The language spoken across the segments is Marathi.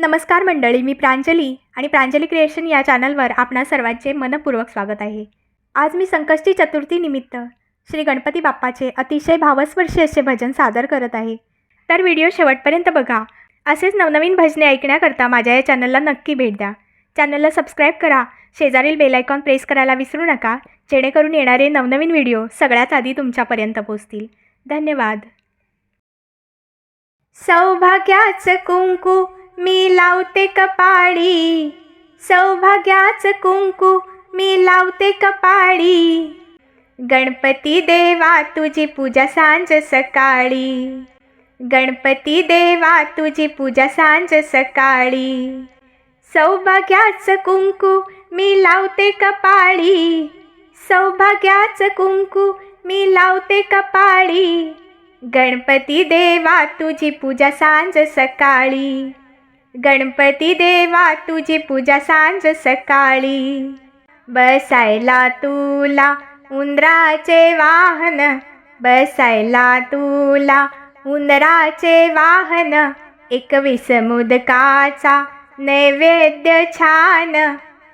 नमस्कार मंडळी मी प्रांजली आणि प्रांजली क्रिएशन या चॅनलवर आपणा सर्वांचे मनपूर्वक स्वागत आहे. आज मी संकष्टी चतुर्थीनिमित्त श्री गणपती बाप्पाचे अतिशय भावस्पर्शी असे भजन सादर करत आहे. तर व्हिडिओ शेवटपर्यंत बघा. असेच नवनवीन भजने ऐकण्याकरता माझ्या या चॅनलला नक्की भेट द्या. चॅनलला सबस्क्राईब करा. शेजारील बेलायकॉन प्रेस करायला विसरू नका. जेणेकरून येणारे नवनवीन व्हिडिओ सगळ्यात आधी तुमच्यापर्यंत पोहोचतील. धन्यवाद. सौभाग्याचं कुंकू मी लावते कपाळी. सौभाग्याचं कुंकू मी लावते कपाळी. गणपती देवा तुझी पूजा सांज सकाळी. गणपती देवा तुझी पूजा सांज सकाळी. सौभाग्याचं कुंकू मी लावते कपाळी. सौभाग्याचं कुंकू मी लावते कपाळी. गणपती देवा तुझी पूजा सांज सकाळी. गणपती देवा तुझी पूजा सांज सकाळी. बसायला तुला उंदराचे वाहन बसायला तुला उंदराचे वाहन. एकवीस मोदकाचा नैवेद्य छान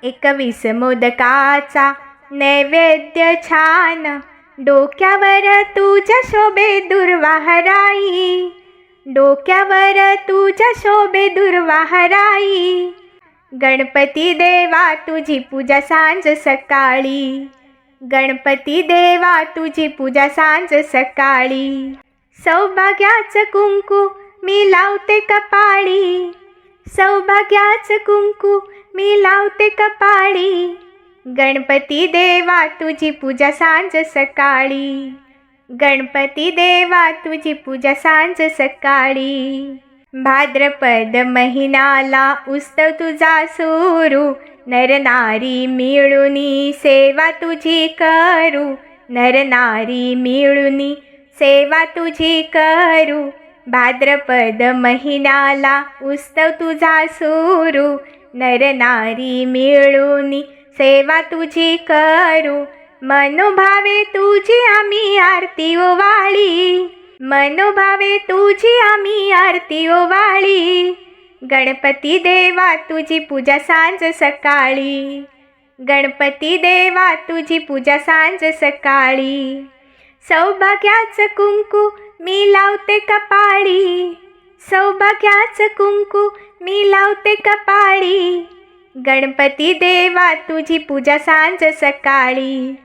एकवीस मोदकाचा नैवेद्य छान. डोक्यावर तुझ्या शोभे दुर्वाहराई डोक्यावर तुझ्या शोभे दुर्वाहराई. गणपती देवा तुझी पूजा सांज सकाळी. गणपती देवा तुझी पूजा सांज सकाळी. सौभाग्याचं कुंकू मी लावते कपाळी. सौभाग्याचं कुंकू मी लावते कपाळी. गणपती देवा तुझी पूजा सांज सकाळी. गणपती देवा तुझी पूजा सांज सकाळी. भाद्रपद महिनाला उत्सव तुझा सुरू. नरनारी मिळुनी सेवा तुझी करू. नरनारी मिळुनी सेवा तुझी करू. भाद्रपद महिनाला उत्सव तुझा सुरू. नरनारी मिळुनी सेवा तुझी करू. मनोभावे तुझी आम्ही आरती ओवाळी मनोभावे तुझी आम्ही आरती ओवाळी गणपती देवा तुझी पूजा सांज सकाळी. गणपती देवा तुझी पूजा सांज सकाळी. सौभाग्याचं कुंकू मी लावते कपाळी. सौभाग्याचं कुंकू मी लावते कपाळी. गणपती देवा तुझी पूजा सांज सकाळी.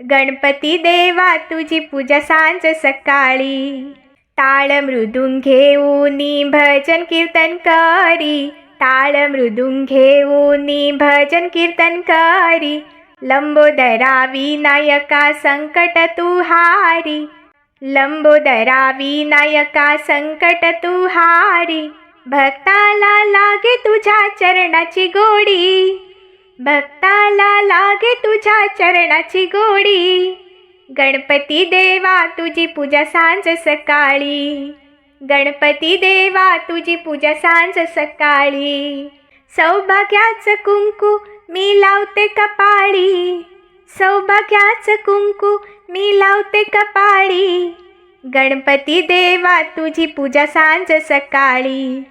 गणपती देवा तुझी पूजा सांज सकाळी. टाळ मृदुंग घेऊनी भजन कीर्तन करी. टाळ मृदुंग घेऊनी भजन कीर्तन करी. लंबोदरा विनायका संकट तू हारी. लंबोदरा विनायका संकट तू हारी. भक्ताला लागे तुझ्या चरणाची गोडी. मला लागे तुझ्या चरणाची गोडी. गणपती देवा तुझी पूजा सांज सकाळी. गणपती देवा तुझी पूजा सांज सकाळी. सौभाग्याचं कुंकू मी लावते कपाळी. सौभाग्याचं कुंकू मी लावते कपाळी. गणपती देवा तुझी पूजा सांज सकाळी.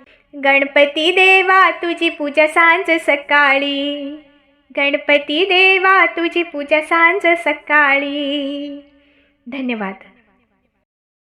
गणपती देवा तुझी पूजा सांज सकाळी. गणपती देवा तुझी पूजा सांज सकाळी. धन्यवाद.